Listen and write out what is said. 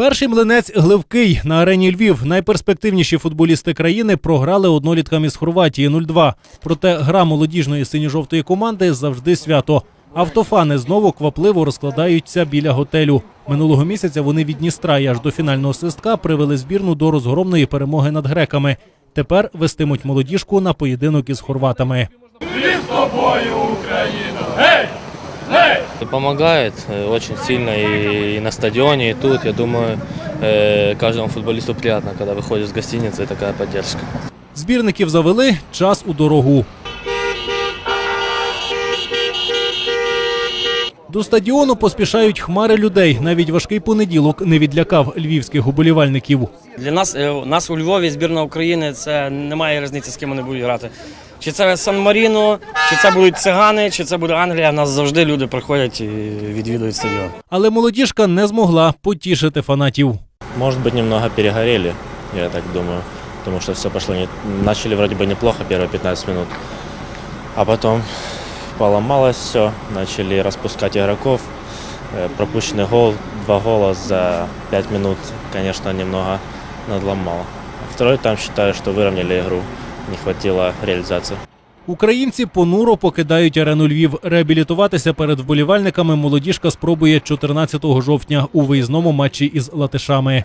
Перший млинець Гливкий на арені Львів. Найперспективніші футболісти країни програли одноліткам із Хорватії 0-2. Проте гра молодіжної синьо-жовтої команди завжди свято. Автофани знову квапливо розкладаються біля готелю. Минулого місяця вони від Дністра і аж до фінального свистка привели збірну до розгромної перемоги над греками. Тепер вестимуть молодіжку на поєдинок із хорватами Помогает э, очень сильно и, и на стадионе, и тут. Я думаю, э, каждому футболисту приятно, когда выходит с гостиницы, такая поддержка. Збірників завели час у дорогу. До стадіону поспішають хмари людей. Навіть важкий понеділок не відлякав львівських уболівальників. Для нас, е, у нас у Львові збірна України це немає різниці, з ким вони будуть грати. Чи це Сан-Маріно, чи це будуть цигани, чи це буде Англія. У нас завжди люди приходять і відвідують стадіон. Але молодіжка не змогла потішити фанатів. Может быть, немного перегорели, я так думаю. Потому что все пошло не... Начали вроде бы неплохо первые 15 минут. А потом поломалось все. Начали распускать игроков. Э, Пропущенный гол, два гола за 5 минут, конечно, немного надломало. Второй там считаю, что выровняли игру. Не хватило реализации. Українці понуро покидають арену Львів. Реабілітуватися перед вболівальниками молодіжка спробує 14 жовтня у виїзному матчі із латишами.